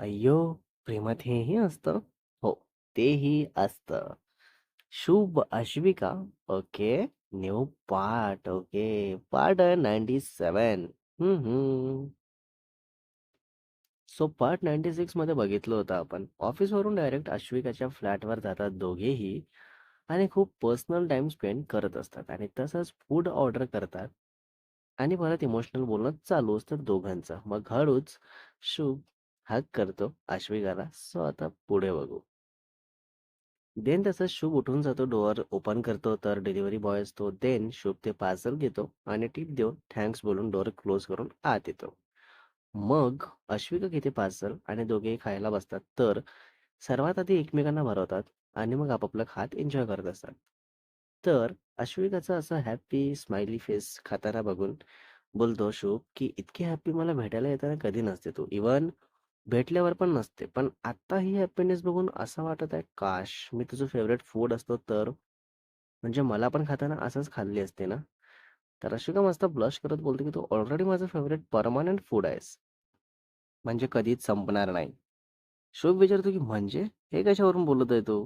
अय्यो! प्रेमात हेही असतं? हो, तेही असतं. Shubh Ashvika. Okay. New part. Okay. Part 97. Seven हं. सो पार्ट 96 मध्ये बघितलं होतं आपण. ऑफिसवरून डायरेक्ट अश्विकाच्या फ्लॅटवर जातात दोघेही आणि खूप पर्सनल टाइम स्पेंड करत असतात आणि तसंच फूड ऑर्डर करतात आणि परत इमोशनल बोलणं चालू असतं दोघांचं. मग हळूच शुभ हग करतो अश्विकाला. सो आता पुढे बघू. देन तसंच शुभ उठून जातो, डोअर ओपन करतो, तर डिलिव्हरी बॉय असतो. देन शुभ ते पार्सल घेतो आणि टिप देऊन थँक्स बोलून डोअर क्लोज करून आत येतो. मग अश्विका घेते पार्सल आणि दोघेही खायला बसतात. तर सर्वात आधी एकमेकांना भरवतात आणि मग आपापला खात एन्जॉय करत असतात. तर अश्विकाचा असा हॅपी स्माइली फेस खाताना बघून बोलतो शुभ, की "इतकी हॅपी मला भेटायला येताना कधी नसते तू. इव्हन भेटल्यावर पण नसते. पण आता ही हॅपीनेस बघून असं वाटत आहे, काश मी तुझं फेवरेट फूड असतो तर? म्हणजे मला पण खाताना असंच खाल्ली असते ना?" तर अश्विका मस्त ब्लश करत बोलते, की "तू ऑलरेडी माझं फेवरेट परमानंट फूड आहेस. म्हणजे कधीच संपणार नाही." शुभ विचारतो, की "म्हणजे? हे कशावरून बोलत आहे तू?"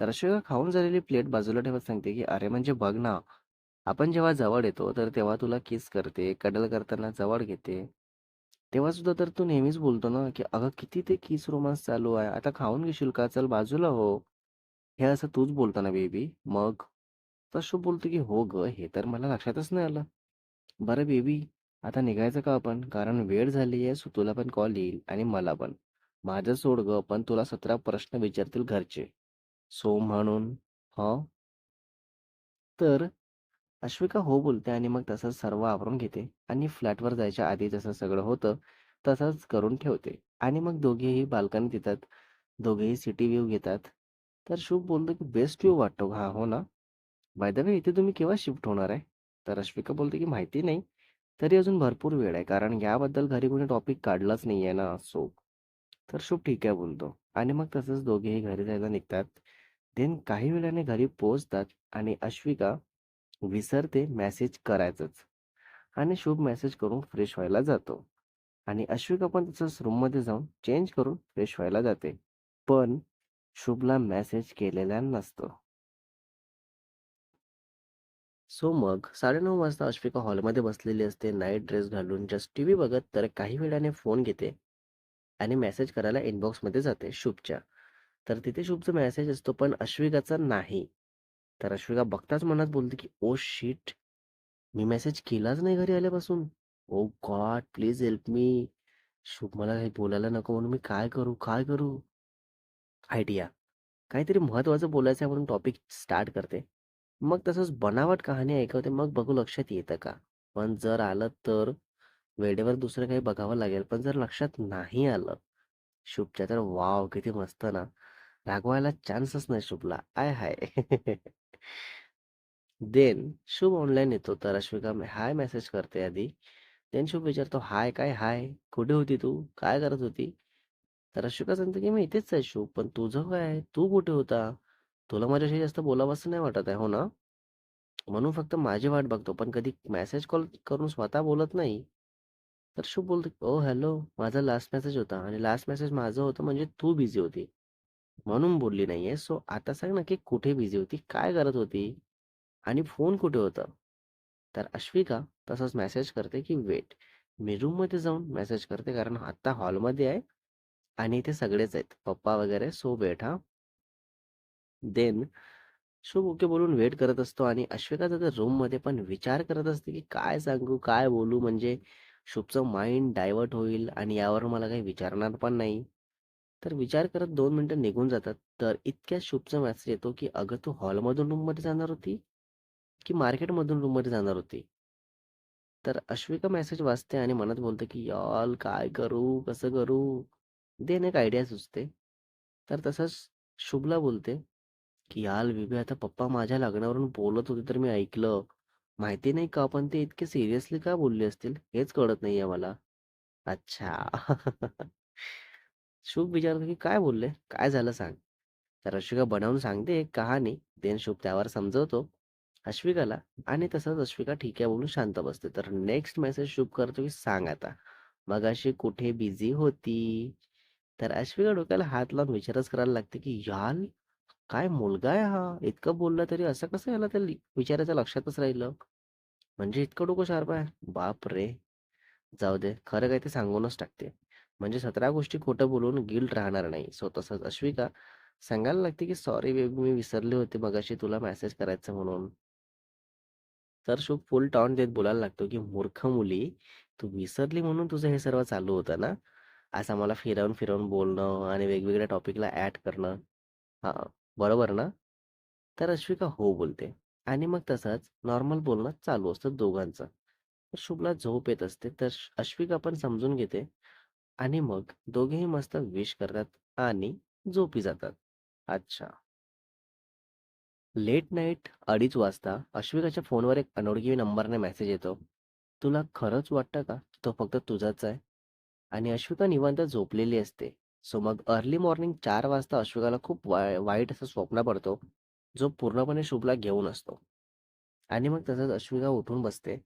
तर अश्विका खाऊन झालेली प्लेट बाजूला ठेवत सांगते, की "अरे म्हणजे बघ ना, आपण जेव्हा जवळ येतो, तर तेव्हा तुला किस करते, कडल करताना जवळ घेते. तेव्हा सुद्धा तर तू नेहमीच बोलतो ना, की "अगं किती ते किस रोमांस चालू आहे. आता खाऊन घेशील का? चल बाजूला हो." हे असं तूच बोलतो ना बेबी. मग? तसं बोलतो, की "हो गं, हे तर मला लक्षातच नाही आलं." "बरं बेबी, आता निघायचं का आपण? कारण वेळ झाली आहे, सो तुला पण कॉल येईल आणि मला पण. माझं सोड ग पण तुला 17 प्रश्न विचारतील घरचे." सो म्हणून ह तर अश्विका हो बोलते आणि मग तसंच सर्व आवरून घेते आणि फ्लॅटवर जायच्या आधी जसं सगळं होतं तसंच करून ठेवते आणि मग दोघेही बाल्कनीत येतात. दोघेही सिटी व्ह्यू घेतात. तर शुभ बोलतो की बेस्ट व्ह्यू वाटतो हा हो ना? बाय द वे इथे तुम्ही केव्हा शिफ्ट होणार आहे? तर अश्विका बोलते की माहिती नाही. तरी अजून भरपूर वेळ आहे कारण याबद्दल घरी कोणी टॉपिक काढलाच नाही आहे ना सो. तर शुभ ठीक आहे बोलतो आणि मग तसंच दोघेही घरी जायला निघतात. देन काही वेळाने घरी पोहोचतात आणि अश्विका विसरते मेसेज करायचंच आणि शुभ मेसेज करून फ्रेश व्हायला जातो आणि अश्विका पण तसंच रूममध्ये जाऊन चेंज करून फ्रेश व्हायला जाते. पण शुभला मेसेज केलेला नसतो. सो मग 9:30 वाजता अश्विका हॉलमध्ये बसलेली असते नाईट ड्रेस घालून जस्ट टीव्ही बघत. तर काही वेळाने फोन घेते आणि मेसेज करायला इनबॉक्समध्ये जाते शुभच्या. तर तिथे शुभचा मेसेज असतो पण अश्विकाचा नाही. तर अश्विका बघताच मनात बोलते की ओ शिट! मी मेसेज केलाच नाही घरी आल्यापासून. ओ God! Please help me." Shubh मला काही बोलायला नको म्हणून मी काय करू? काय करू? आयडिया. काहीतरी महत्त्वाचं बोलायचं आहे म्हणून टॉपिक स्टार्ट करते. मग तसंच बनावट कहाणी ऐकवते. मग बघू लक्षात येतं का? पण जर आलं तर वेळेवर दुसरं काही बघावं लागेल. पण जर लक्षात नाही आलं शुभच्या तर वाव किती मस्त ना. रागवायला चान्सच नाही शुभला. आय हाय! देन शुभ ऑनलाईन येतो. तर अश्विका हाय मेसेज करते आधी. देन शुभ विचारतो, "हाय काय हाय? कुठे होती तू? काय करत होती?" तर अश्विका सांगते, की "मी इथेच आहे शुभ. पण तुझं काय? तू कुठे होता? तुला माझ्याशी जास्त बोलावंसं नाही वाटत आहे, हो ना? म्हणून फक्त माझी वाट बघतो, पण कधी मेसेज कॉल करून स्वतः बोलत नाही." तर शुभ बोलतो, oh, ओ हॅलो, माझा लास्ट मेसेज होता आणि लास्ट मेसेज माझं होतं म्हणजे तू बिझी होती. म्हणून बोलली नाहीये. सो आता सांग ना, की कुठे बिझी होती? काय करत होती? आणि फोन कुठे होता?" तर अश्विका तसंच मेसेज करते, की "वेट, मी रूममध्ये जाऊन मेसेज करते कारण आत्ता हॉलमध्ये आहे आणि इथे सगळेच आहेत, पप्पा वगैरे. सो वेट हां." देन शुभ ओके बोलून वेट करत असतो आणि अश्विका तर रूममध्ये पण विचार करत असते, की काय सांगू, काय बोलू म्हणजे शुभचं माइंड डायव्हर्ट होईल आणि यावर मला काही विचारणार पण नाही. तर विचार करत दोन मिनिटं निघून जातात. तर इतक्या शुभचा मॅसेज येतो, की "अगं तू हॉलमधून रूममध्ये जाणार होती, की मार्केटमधून रूममध्ये जाणार होती?" तर अश्विका मेसेज वाचते आणि मनात बोलते, की "यार काय करू? कसं करू?" देन एक आयडिया सुचते. तर तसंच शुभला बोलते, की याल बेबी आता पप्पा माझ्या लग्नावरून बोलत होते तर मी ऐकलं. माहिती नाही का पण ते इतके सिरियसली का बोलले असतील हेच कळत नाहीये मला." अच्छा. शुभ विचारतो, की "काय बोलले? काय झालं सांग?" तर अश्विका बनवून सांगते एक कहाणी. देन शुभ त्यावर समजवतो अश्विकाला आणि तसंच अश्विका ठीक आहे बोलून शांत बसते. तर नेक्स्ट मेसेज शुभ करतो, की "सांग आता, मगाशी कुठे बिझी होती?" तर अश्विका डोक्याला हात लावून विचारच करायला लागते, की "याल, काय मुलगा आहे हा? इतकं बोलला तरी असं कसं याला त्या विचारायचं लक्षातच राहिलं? म्हणजे इतकं डोकं शार्प आहे? बापरे! जाऊ दे, खरं काय ते सांगूनच टाकते. म्हणजे 17 गोष्टी खोटं बोलून गिल्ट राहणार नाही. सो तसंच अश्विका सांगायला लागते, की "सॉरी बेबी, मी विसरले होते मगाशी तुला मेसेज करायचं म्हणून." तर शुभ फुल टॉन देत बोलायला लागतो, की "मूर्ख मुली, तू विसरली म्हणून तुझं हे सर्व चालू होतं ना? असं मला फिरवून-फिरवून बोलणं आणि वेगवेगळ्या टॉपिकला ॲड करणं. हां, बरोबर ना?" तर अश्विका हो बोलते आणि मग तसंच नॉर्मल बोलणं चालू असतं दोघांचं. तर शुभला झोप येत असते, तर अश्विका पण समजून घेते आणि मग दोघेही मस्त विश करतात आणि झोपी जातात. अच्छा. लेट नाईट अडीच वाजता अश्विकाच्या फोनवर एक अनोळखी नंबरने मेसेज येतो. "तुला खरंच वाटतं का तो फक्त तुझाच आहे?" आणि अश्विका निवांत झोपलेली असते. सो मग अर्ली मॉर्निंग चार वाजता अश्विकाला खूप वाय वाईट असं स्वप्न पडतो, जो पूर्णपणे शुभला घेऊन असतो. आणि मग तसंच अश्विका उठून बसते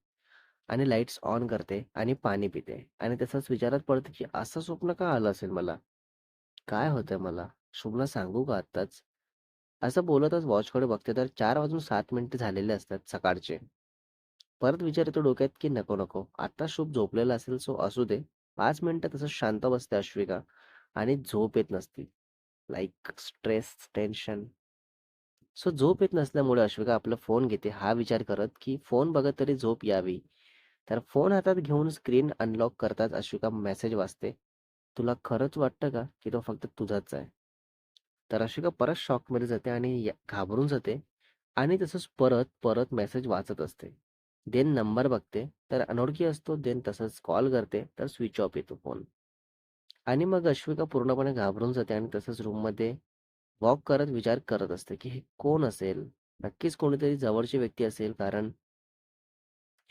आणि लाईट्स ऑन करते आणि पाणी पिते आणि तसंच विचारात पडते, की असं स्वप्न का आलं असेल मला? काय होतंय मला? शुभला सांगू का आत्ताच? असं बोलतच वॉचकडे बघते तर चार वाजून सात मिनिटं झालेले असतात सकाळचे. परत विचार येतो डोक्यात, की नको, नको. आता शुभ झोपलेला असेल सो असू दे. पाच मिनिटं तसं शांत बसते अश्विका आणि झोप येत नसती लाईक स्ट्रेस, टेन्शन. सो झोप येत नसल्यामुळे अश्विका आपला फोन घेते हा विचार करत, की फोन बघत तरी झोप यावी. तर फोन हातात घेऊन स्क्रीन अनलॉक करताच अश्विका मेसेज वाचते. "तुला खरंच वाटतं का, की तो फक्त तुझाच आहे?" तर अश्विका परत शॉकमध्ये जाते आणि घाबरून जाते आणि तसंच परत, परत मेसेज वाचत असते. देन नंबर बघते, तर अनोळखी असतो. देन तसंच कॉल करते, तर स्विच ऑफ येतो फोन. आणि मग अश्विका पूर्णपणे घाबरून जाते आणि तसंच रूममध्ये वॉक करत विचार करत असते, की हे कोण असेल? नक्कीच कोणीतरी जवळची व्यक्ती असेल, कारण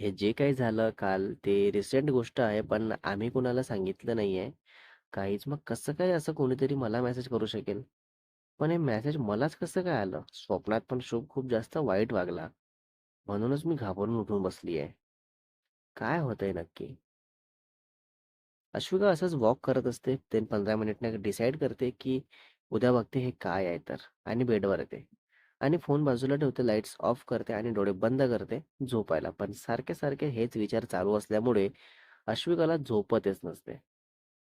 हे जे काही झालं काल ते रिसेंट गोष्ट आहे, पण आम्ही कुणाला सांगितलं नाहीये काहीच. मग कसं काय असं कोणीतरी मला मेसेज करू शकेल? पण हे मेसेज मलाच कसं काय आलं? स्वप्नात पण शुभ खूप जास्त वाईट वागला. म्हणूनच मी घाबरून उठून बसली आहे. काय होतंय नक्की? अश्विका असंच वॉक करत असते. देन 15 मिनिटने डिसाईड करते, की उद्या बघते हे काय आहे तर आणि बेडवर येते आणि फोन बाजूला ठेवते, लाईट्स ऑफ करते आणि डोळे बंद करते झोपायला. पण सारखे-सारखे हेच विचार चालू असल्यामुळे अश्विकाला झोपतच नसते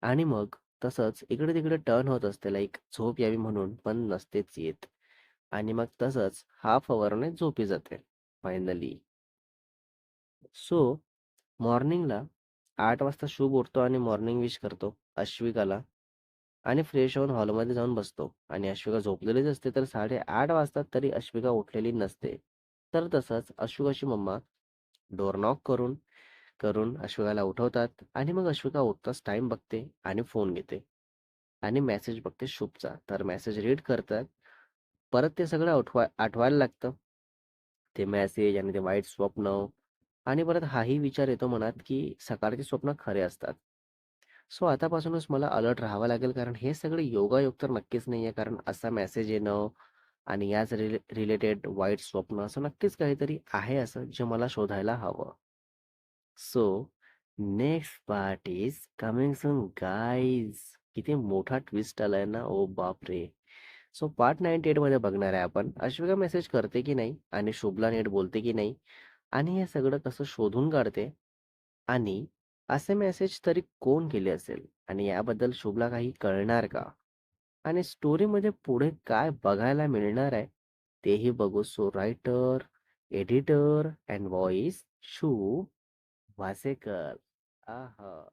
आणि मग तसंच इकडे-तिकडे टर्न होत असते, लाईक झोप यावी म्हणून, पण नसतेच येत आणि मग तसंच हाफ अवरने झोपी जाते फायनली. सो मॉर्निंगला आठ वाजता शुभ उठतो आणि मॉर्निंग विश करतो अश्विकाला आणि फ्रेश होऊन हॉलमध्ये जाऊन बसतो आणि अश्विका झोपलेलीच असते. तर 8:30 वाजतात तरी अश्विका उठलेली नसते. तर तसंच अश्विकाची मम्मा डोर नॉक करून करून अश्विकाला उठवतात आणि मग अश्विका उठताच टाईम बघते आणि फोन घेते आणि मेसेज बघते शुभचा. तर मेसेज रीड करतात. परत ते सगळं आठवा आठवायला लागतं. ते मेसेज आणि ते वाईट स्वप्न आणि परत हाही विचार येतो मनात, की सकाळचे स्वप्न खरे असतात. सो आतापासूनच मला अलर्ट राहावं लागेल, कारण हे सगळे योगायोग तर नक्कीच नाहीये. कारण असा मेसेज येणं आणि याच रिले रिलेटेड वाईट स्वप्न असं नक्कीच काहीतरी आहे असं, जे मला शोधायला हवं. So next part is coming soon guys. किती मोठा ट्विस्ट आलाय ना, ओ बापरे! सो पार्ट 98 मध्ये बघणार आहे आपण. अश्विका मेसेज करते की नाही आणि शुभला नेट बोलते की नाही आणि हे सगळं कसं शोधून काढते आणि असे मेसेज तरी कोण केले असेल आणि याबद्दल शुभला काही कळणार का? आणि स्टोरीमध्ये पुढे काय बघायला मिळणार आहे, तेही बघू. So writer, editor and voice Shu Wasekar. आहा!